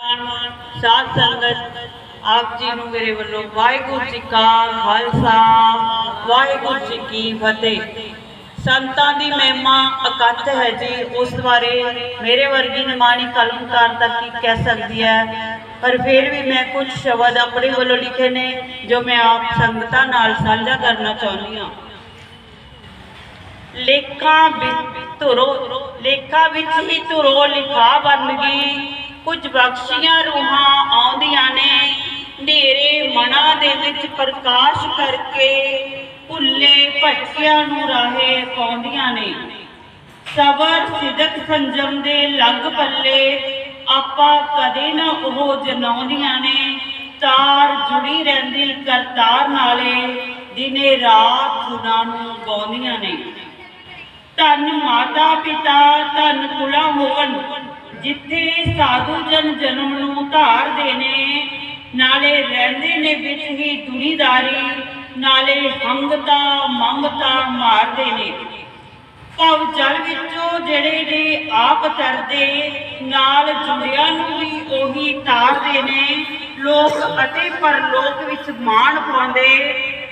ਸਾਧ ਸੰਗਤ, ਆਪ ਜੀ ਨੂੰ ਮੇਰੇ ਵੱਲੋਂ ਵਾਹਿਗੁਰੂ ਜੀ ਕਾ ਖਾਲਸਾ, ਵਾਹਿਗੁਰੂ ਜੀ ਕੀ ਫਤਿਹ। ਸੰਤਾਂ ਦੀ ਮਹਿਮਾ ਅਕੱਥ ਹੈ ਜੀ, ਉਸ ਬਾਰੇ ਮੇਰੇ ਵਰਗੀ ਨਿਮਾਣੀ ਕਲਮਕਾਰ ਦਾ ਕੀ ਕਹਿ ਸਕਦੀ ਹੈ। ਪਰ ਫਿਰ ਵੀ ਮੈਂ ਕੁਝ ਸ਼ਬਦ ਆਪਣੇ ਵੱਲੋਂ ਲਿਖੇ ਨੇ, ਜੋ ਮੈਂ ਆਪ ਸੰਗਤਾਂ ਨਾਲ ਸਾਂਝਾ ਕਰਨਾ ਚਾਹੁੰਦੀ ਹਾਂ। ਲੇਖਾਂ ਵਿੱਚ ਧੁਰੋ, ਲੇਖਾਂ ਵਿੱਚ ਹੀ ਧੁਰੋ ਲਿਖਾ ਬਣ ਗਈ ਕੁਝ ਬਖਸ਼ੀਆਂ ਰੂਹਾਂ ਆਉਂਦੀਆਂ ਨੇ। ਹਨੇਰੇ ਮਨਾਂ ਦੇ ਵਿੱਚ ਪ੍ਰਕਾਸ਼ ਕਰਕੇ ਭੁੱਲੇ ਭਟਕਿਆਂ ਨੂੰ ਰਾਹੇ ਪਾਉਂਦੀਆਂ ਨੇ। ਸਬਰ ਸਿਦਕ ਸੰਜਮ ਦੇ ਲੰਗ ਪੱਲੇ ਆਪਾਂ ਕਦੇ ਨਾ ਉਹ ਜਨਾਉਂਦੀਆਂ ਨੇ। ਤਾਰ ਜੁੜੀ ਰਹਿੰਦੀ ਕਰਤਾਰ ਨਾਲੇ ਦਿਨੇ ਰਾਤ ਗੁਨਾਹ ਨੂੰ ਗਾਉਂਦੀਆਂ ਨੇ। ਧੰਨ ਮਾਤਾ ਪਿਤਾ ਧੰਨ ਕੁਲਾ ਹੋਵਨ। ਜਿੱਥੇ ਸਾਧੂ ਜਨ ਜਨਮ ਨੂੰ ਧਾਰਦੇ ਨੇ ਨਾਲੇ ਰਹਿੰਦੇ ਨੇ ਵਿੱਚ ਹੀ ਦੁਨੀਦਾਰੀ, ਨਾਲੇ ਹੰਗਤਾ ਮੰਗਤਾ ਮਾਰਦੇ ਨੇ ਭਵ ਜਲ ਵਿੱਚੋਂ ਜਿਹੜੇ ਨੇ ਆਪ ਤਰਦੇ, ਨਾਲ ਜੁੜਿਆਂ ਨੂੰ ਵੀ ਉਹੀ ਤਾਰਦੇ ਨੇ ਲੋਕ ਅਤੇ ਪਰਲੋਕ ਵਿੱਚ ਮਾਣ ਪਾਉਂਦੇ,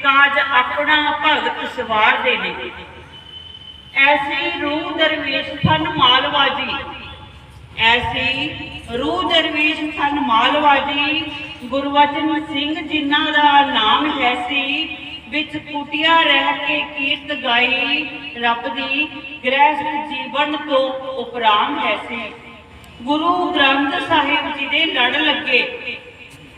ਕਾਜ ਆਪਣਾ ਭਗਤ ਸਵਾਰਦੇ ਨੇ ਐਸੀ ਰੂਹ ਦਰਵੇਸ਼ ਥਨ ਮਾਲਵਾਜੀ ਐਸੀ ਰੂਹ ਦਰਵੇਸ਼ ਥਨ ਮਾਲਵਾਜੀ ਗੁਰਵਚਨ ਸਿੰਘ ਜਿਨ੍ਹਾਂ ਦਾ ਨਾਮ ਹੈ ਸੀ, ਵਿੱਚ ਕੁਟਿਆ ਰਹਿ ਕੇ ਕੀਰਤ ਗਾਈ, ਰੱਬ ਦੀ ਗ੍ਰਹਿਸਥ ਜੀਵਨ ਤੋਂ ਉਪਰਾਮ ਹੈ ਸੀ। ਗੁਰੂ ਗ੍ਰੰਥ ਸਾਹਿਬ ਜੀ ਦੇ ਲੜ ਲੱਗੇ।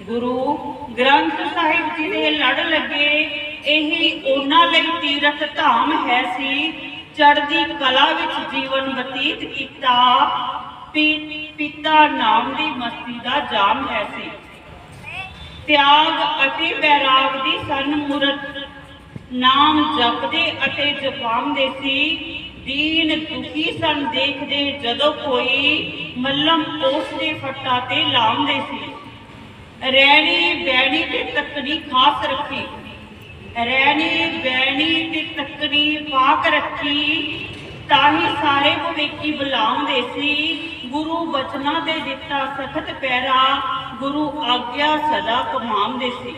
ਗੁਰੂ ਗ੍ਰੰਥ ਸਾਹਿਬ ਜੀ ਦੇ ਲੜ ਲੱਗੇ, ਇਹ ਉਹਨਾਂ ਲਈ ਤੀਰਥ ਧਾਮ ਹੈ ਸੀ, ਚੜ੍ਹਦੀ ਕਲਾ ਵਿੱਚ ਜੀਵਨ ਬਤੀਤ ਕੀਤਾ ਪਿਤਾ ਨਾਮ ਦੀ ਮਸਤੀ ਦਾ ਜਾਮ ਹੈ ਸੀ। ਤਿਆਗ ਅਤੇ ਬੈਰਾਗ ਦੀ ਸਨ ਨਾਮ ਜਪਦੇ ਅਤੇ ਜਪਾਉਂਦੇ ਸੀ। ਦੀਨ ਦੁਖੀ ਸਨ ਦੇਖਦੇ ਜਦੋਂ ਕੋਈ ਮੱਲਮ ਉਸ ਦੇ ਫੱਟਾ ਤੇ ਲਾਉਂਦੇ ਸੀ। ਰੈਣੀ ਬੈਣੀ ਤੇ ਤਕੜੀ ਖਾਸ ਰੱਖੀ। ਰੈਣੀ ਬੈਣੀ ਤੇ ਤਕੜੀ ਪਾਕ ਰੱਖੀ। ਤਾਂ ਹੀ ਸਾਰੇ ਭਵਿੱਖੀ ਬੁਲਾਉਂਦੇ ਸੀ। ਗੁਰੂ ਬਚਨਾਂ ਦੇ ਦਿੱਤਾ ਸਖਤ ਪੈਰਾ ਗੁਰੂ ਆਗਿਆ ਸਦਾ ਕਮਾਉਂਦੇ ਸੀ।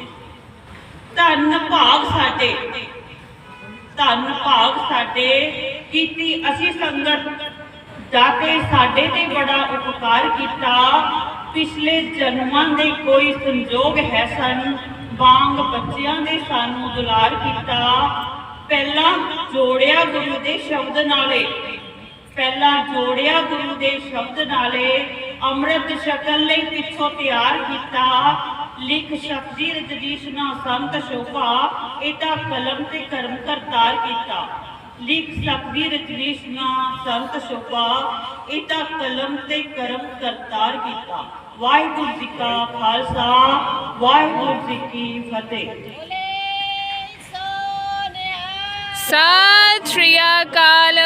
ਧੰਨ ਭਾਗ ਸਾਡੇ, ਧੰਨ ਭਾਗ ਸਾਡੇ, ਕੀਤੀ ਅਸੀਂ ਸੰਗਤ ਦਾਤੇ ਸਾਡੇ ਤੇ ਬੜਾ ਉਪਕਾਰ ਕੀਤਾ। ਪਿਛਲੇ ਜਨਮਾਂ ਦੇ ਕੋਈ ਸੰਜੋਗ ਹੈ ਸਨ, ਵਾਂਗ ਬੱਚਿਆਂ ਦੇ ਸਾਨੂੰ ਦੁਲਾਰ ਕੀਤਾ। ਪਹਿਲਾਂ ਜੋੜਿਆ ਗੁਰੂ ਦੇ ਸ਼ਬਦ ਨਾਲੇ। ਪਹਿਲਾਂ ਜੋੜਿਆ ਗੁਰੂ ਦੇ ਸ਼ਬਦ ਨਾਲੇ, ਅੰਮ੍ਰਿਤ ਸ਼ਕਲ ਲਈ ਪਿੱਛੋਂ ਤਿਆਰ ਕੀਤਾ। ਲਿਖ ਸ਼ਬਦੀ ਰਜਨੀਸ਼ਨਾ ਸੰਤ ਸ਼ੋਭਾ, ਇਹਦਾ ਕਲਮ ਤੇ ਕਰਮ ਕਰਤਾਰ ਕੀਤਾ। ਲਿਖ ਸ਼ਬਦੀ ਰਜਨੀਸ਼ਨਾ ਸੰਤ ਸ਼ੋਭਾ, ਇਹਦਾ ਕਲਮ ਤੇ ਕਰਮ ਕਰਤਾਰ ਕੀਤਾ। ਵਾਹਿਗੁਰੂ ਜੀ ਕਾ ਖਾਲਸਾ, ਵਾਹਿਗੁਰੂ ਜੀ ਕੀ ਫਤਿਹ। ਸਤਿ ਸ਼੍ਰੀ ਅਕਾਲ